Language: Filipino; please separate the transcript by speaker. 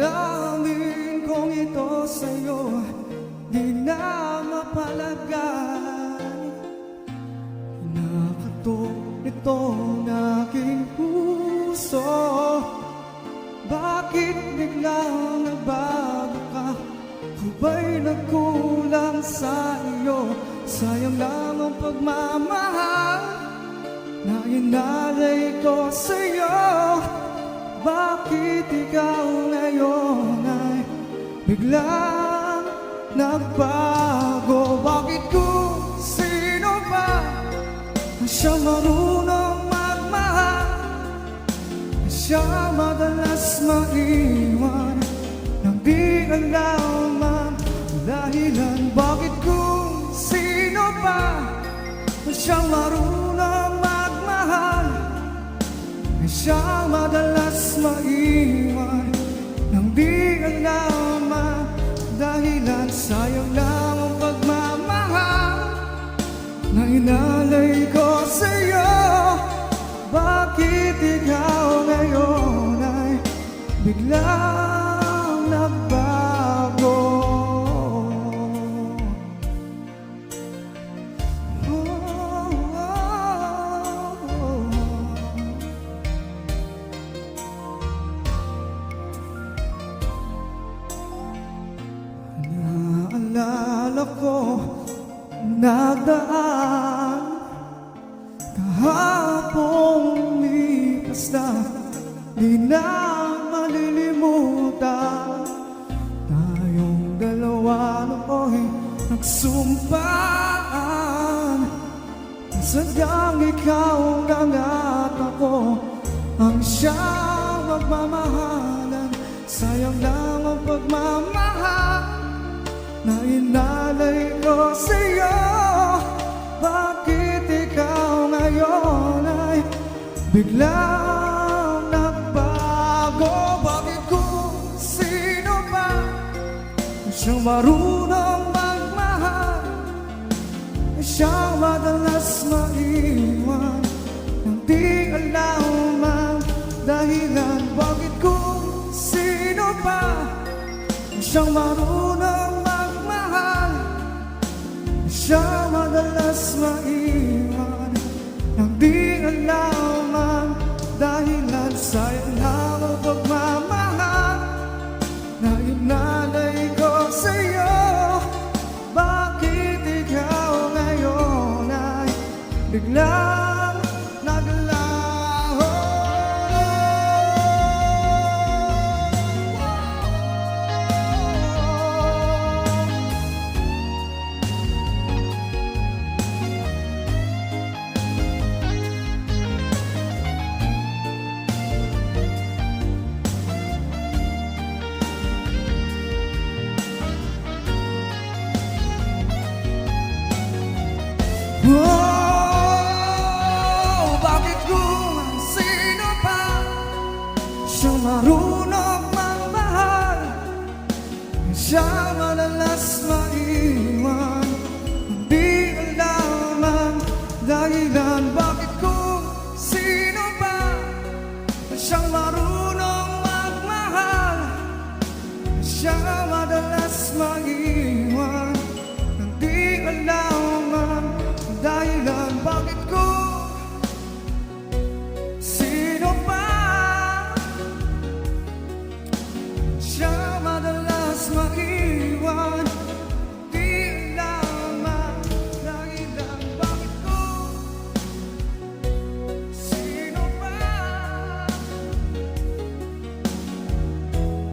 Speaker 1: Damdamin kong ito sa'yo Di na mapalagay Nakatok nito ng aking puso Bakit biglang nagbago ka? Ako ba'y nagkulang sa iyo? Sayang lang ang pagmamahal Na inalay ko sa'yo Bakit ikaw biglang nagbago? Bakit kung sino ba? Ang siyang marunong magmahal? Siya madalas maiwan. Nang di alam ang dahilan. Bakit kung sino ba? Ang siyang marunong magmahal. Siya madalas maiwan. Nang di alam inalay ko sa'yo Bakit ikaw ngayon ay biglang nagbago Oh, oh, oh. Naalala ko nagdaan Kahapong lipas na Di na malilimutan. Tayong dalawa nooy nagsumpaan. Sadyang ikaw lang at ako Ang siyang magmamahalan. Sayang lang ang pagmamahal na inalay ko sa'yo biglang nagbago Bakit kung sino ang siyang marunong magmahal. Siyang madalas maiwan. Nang di alam ang dahilan Bakit kung sino ba? Siyang marunong magmahal. Siya madalas maiwan. Nang di alam dahilan Siya madalas maiwan. Hindi alam ang dahilan Bakit kung sino pa Siyang marunong magmahal. Siya madalas maiwan